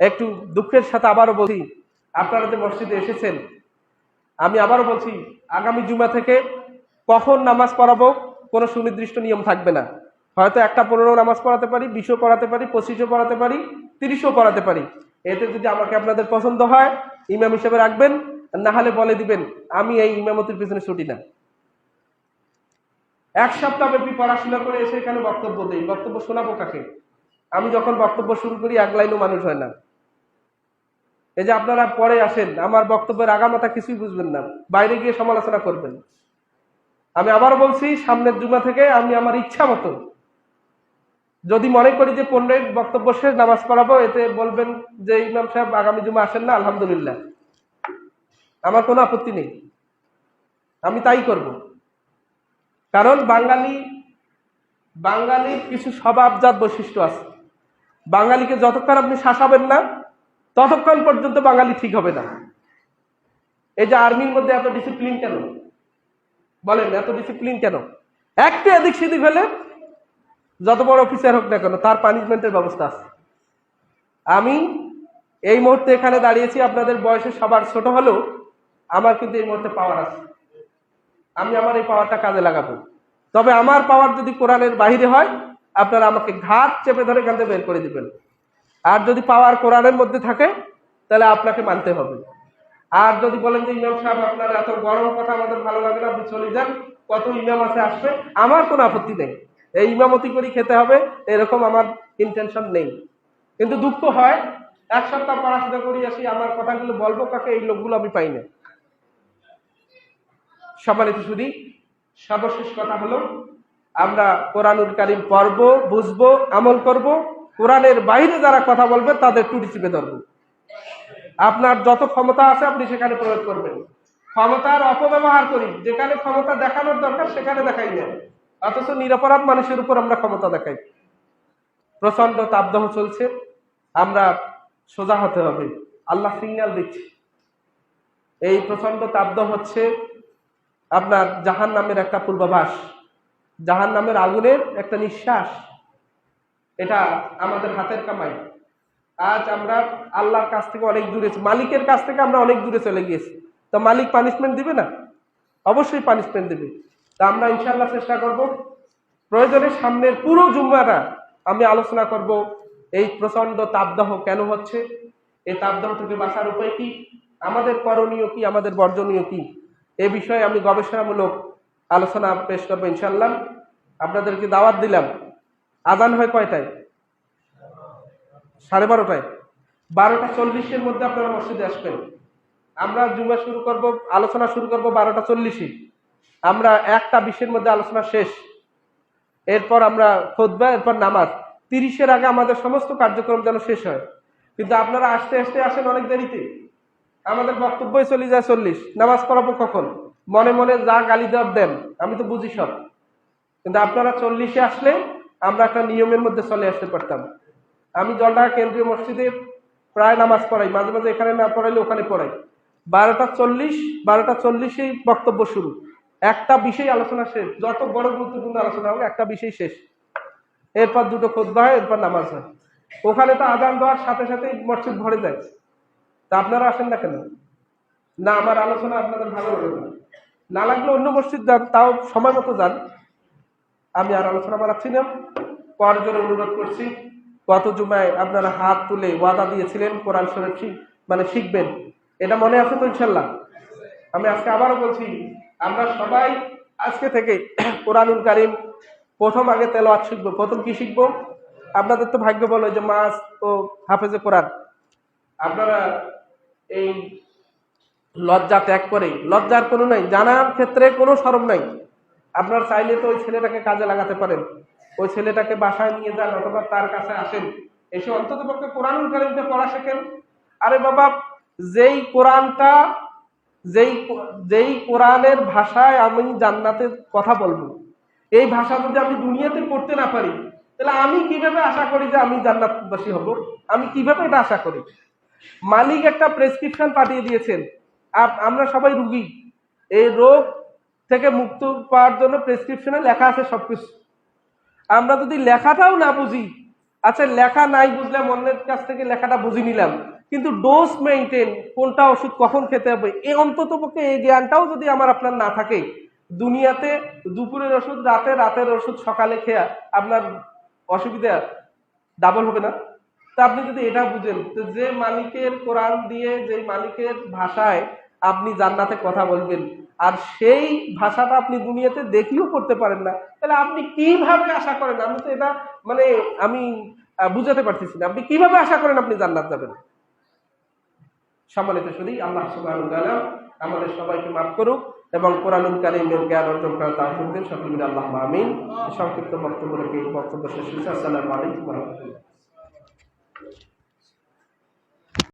একটু দুঃখের সাথে আবারও বলছি, আপনারা যে মসজিদে এসেছেন, আমি আবারও বলছি, আগামী জুমা থেকে কখন নামাজ পড়াবো কোনো সুনির্দিষ্ট নিয়ম থাকবে না। হয়তো একটা পনেরো নামাজ পড়াতে পারি, বিশও পড়াতে পারি, পঁচিশও পড়াতে পারি, তিরিশও পড়াতে পারি। এতে যদি আমাকে আপনাদের পছন্দ হয়, ইমাম হিসেবে রাখবেন, না হলে বলে দিবেন, আমি এই ইমামতির পিছনে ছুটি না। এক সপ্তাহ ব্যাপী পড়াশোনা করে এসে এখানে বক্তব্য দিই। বক্তব্য শোনাবো কাকে? আমি যখন বক্তব্য শুরু করি, এক লাইনও মানুষ হয় না। এই যে আপনারা পরে আসেন, আমার বক্তব্যের আগামাতা কিছুই বুঝবেন না। বাইরে গিয়ে সমালোচনা করবেন। আমি আবার বলছি, সামনের জুমা থেকে আমি আমার ইচ্ছা মতো, যদি মনে করি যে পনেরো বক্তব্য শেষ, নামাজ পড়াবো, এতে বলবেন যে ইমাম সাহেব আগামী জুমা আসেন না, আলহামদুলিল্লাহ। আমার কোনো আপত্তি নেই। আমি তাই করব। কারণ বাঙালি, বাঙালির কিছু স্বভাবজাত বৈশিষ্ট্য আছে। বাঙালিকে যতক্ষণ আপনি শাসাবেন না ততক্ষণ পর্যন্ত বাঙালি ঠিক হবে না। এই যে আর্মির মধ্যে এত ডিসিপ্লিন কেন? বলেন, এত ডিসিপ্লিন কেন? একটু এদিক সেদিক হলে যত বড় অফিসার হোক না কেন, তার পানিশমেন্টের ব্যবস্থা আছে। আমি এই মুহূর্তে এখানে দাঁড়িয়েছি, আপনাদের বয়সে সবার ছোট হলেও আমার কিন্তু এই মুহূর্তে পাওয়ার আছে। আমি আমার এই পাওয়ারটা কাজে লাগাবো। তবে আমার পাওয়ার যদি কোরআনের বাইরে হয়, আপনারা আমাকে ঘাট চেপে ধরে এখান থেকে বের করে দিবেন। আর যদি পাওয়ার কোরআনের মধ্যে থাকে, তাহলে আপনাকে মানতে হবে। আর যদি বলেন যে, ইমাম সাহেব, আপনার এত গরম কথা আমাদের ভালো লাগে না, আপনি চলে যান। কত ইমাম আছে, আসবে? আমার কোনো আপত্তি নেই। এই ইমামতি করি খেতে হবে, এরকম আমার ইন্টেনশন নেই। কিন্তু দুঃখ হয়, এক সপ্তাহ পড়াশোনা করি আসি, আমার কথাগুলো বলব কাকে, এই লোকগুলো আমি পাই না। সম্মানিত শুধু সর্বশেষ কথা হলো, আমরা কোরআনুল কারিম পড়ব, বুঝব, আমল করব কোরআনের বাইরে যারা কথা বলবে, তাদের টুটি চিপে ধরবো। আপনার যত ক্ষমতা আছে, আপনি সেখানে প্রয়োগ করবেন। ক্ষমতার অপব্যবহার করি। যেখানে ক্ষমতা দেখানোর দরকার, সেখানে দেখাই না অথচ নিরপরাধ মানুষের উপর আমরা ক্ষমতা দেখাই। প্রচণ্ড তাপদাহ চলছে। আমরা সোজা হতে হবে। আল্লাহ সিগন্যাল দিচ্ছে। এই প্রচণ্ড তাপদাহ হচ্ছে আপনার জাহান নামের একটা পূর্বাভাস। জাহান নামের আগুনের একটা নিঃশ্বাস। এটা আমাদের হাতের কামাই। আজ আমরা আল্লাহর কাছ থেকে অনেক দূরে মালিকের কাছ থেকে আমরা অনেক দূরে চলে গিয়েছি। তো মালিক পানিশমেন্ট দিবে না? অবশ্যই পানিশমেন্ট দেবে। তা আমরা ইনশাল্লাহ চেষ্টা করব। প্রয়োজনে সামনের পুরো জুম্মাটা আমি আলোচনা করব, এই প্রচণ্ড তাপদাহ কেন হচ্ছে? এই তাপদাহ থেকে বাঁচার উপায় কি? আমাদের করণীয় কি? আমাদের বর্জনীয় কি? এ বিষয়ে আমি গবেষণামূলক আলোচনা পেশ করব ইনশাল্লাহ আপনাদেরকে দাওয়াত দিলাম। আজান হয় কয়টায়? সাড়ে বারোটায়। বারোটা চল্লিশের মধ্যে আপনারা মসজিদে আসবেন। আমরা জুমা শুরু করব, আলোচনা শুরু করব বারোটা চল্লিশে। আমরা একটা বিশের মধ্যে আলোচনা শেষ। এরপর আমরা খোদবা, এরপর নামাজ। তিরিশের আগে আমাদের সমস্ত কার্যক্রম যেন শেষ হয়। কিন্তু আপনারা আসতে আসতে আসেন অনেক দেরিতে। আমাদের বক্তব্যই চলে যায় চল্লিশ। নামাজ পড়াবো কখন? মনে মনে যা গালি দেওয়ার দেন, আমি তো বুঝি সব। কিন্তু আপনারা চল্লিশে আসলে আমরা একটা নিয়মের মধ্যে চলে আসতে পারতাম। আমি জলঢাকা কেন্দ্রীয় মসজিদে প্রায় নামাজ পড়াই, মাঝে মাঝে এখানে না পড়াইলে ওখানে পড়াই। বারোটা চল্লিশ, বারোটা চল্লিশেই বক্তব্য শুরু। একটা বিষয় আলোচনা শেষ। যত বড় গুরুত্বপূর্ণ আলোচনা হোক, একটা বিষয় শেষ। এরপর দুটো খোদবা হয়, এরপর নামাজ হয়। ওখানে তো আদান দেওয়ার সাথে সাথেই মসজিদ ভরে যায়। তা আপনারা আসেন না কেন? না, আমার আলোচনা আপনাদের ভালো লাগে না। না লাগলে অন্য মসজিদ যান, তাও সময় মতো যান। আমি আর আলোচনা বাড়াচ্ছি না। পর জন্য অনুরোধ করছি, গত জুমায় আপনারা হাত তুলে ওয়াদা দিয়েছিলেন, কোরআন শরীফ মানে শিখবেন। এটা মনে আছে তো ইনশাল্লাহ? আমি আজকে আবারও বলছি, আমরা সবাই আজকে থেকে কোরআনুল কারিম প্রথম আগে তেলাওয়াত শিখব। প্রথম কি শিখব? আপনাদের তো ভাগ্য বলো যে মাস ও হাফেজে কোরআন। আপনারা এই লজ্জা ত্যাগ করে, লজ্জার কোনো নাই, জানার ক্ষেত্রে কোনো সরম নাই। আপনার চাইলে তো ওই ছেলেটাকে কাজে লাগাতে পারেন। ওই ছেলেটাকে বাসায় নিয়ে যান অথবা তার কাছে আসেন। এসে অন্তত পক্ষে কোরআনুল কারিমটা পড়া শেখেন। আরে বাবা, যেই কোরআনটা, যেই যেই কোরআনের ভাষায় আমি জান্নাতের কথা বলব, এই ভাষা যদি আমি দুনিয়াতে পড়তে না পারি, তাহলে আমি কীভাবে আশা করি যে আমি জান্নাতবাসী হব? আমি কীভাবে এটা আশা করি? মালিক একটা প্রেসক্রিপশন পাঠিয়ে দিয়েছেন। আমরা সবাই রুগী। এই রোগ থেকে মুক্ত পাওয়ার জন্য প্রেসক্রিপশনে লেখা আছে সবকিছু। আমরা যদি লেখাটাও না বুঝি আচ্ছা লেখা নাই বুঝলাম অন্যের কাছ থেকে লেখাটা বুঝে নিলাম, কিন্তু ডোজ মেনটেন কোনটা ওষুধ কখন খেতে হবে এই অন্তত পক্ষে এই জ্ঞানটাও যদি আমার আপনার না থাকে, দুনিয়াতে দুপুরের ওষুধ, রাতে রাতের ওষুধ, সকালে খেয়া আপনার অসুবিধা ডাবল হবে না। তা আপনি যদি এটা বুঝেন যে মালিকের কোরআন দিয়ে, যে মালিকের ভাষায় আপনি জান্নাতে কথা বলবেন। আর সেই ভাষাটা আপনি দুনিয়াতে দেখিও করতে পারেন না। তাহলে আপনি কীভাবে আশা করেন? আমি তো এটা মানে আমি বুঝাতে পারতেছি না। আপনি কীভাবে আশা করেন আপনি জান্নাত যাবেন? সম্মানিত শুধু আল্লাহ আমাদের সবাইকে মাফ করুক এবং কোরআনুল কারীমের জ্ঞান অর্জন তাওফিক দিন। সকল আল্লাহ আমিন। সংক্ষিপ্ত বক্তব্য রেখে বক্তব্য শেষ করছি। আসসালামু আলাইকুম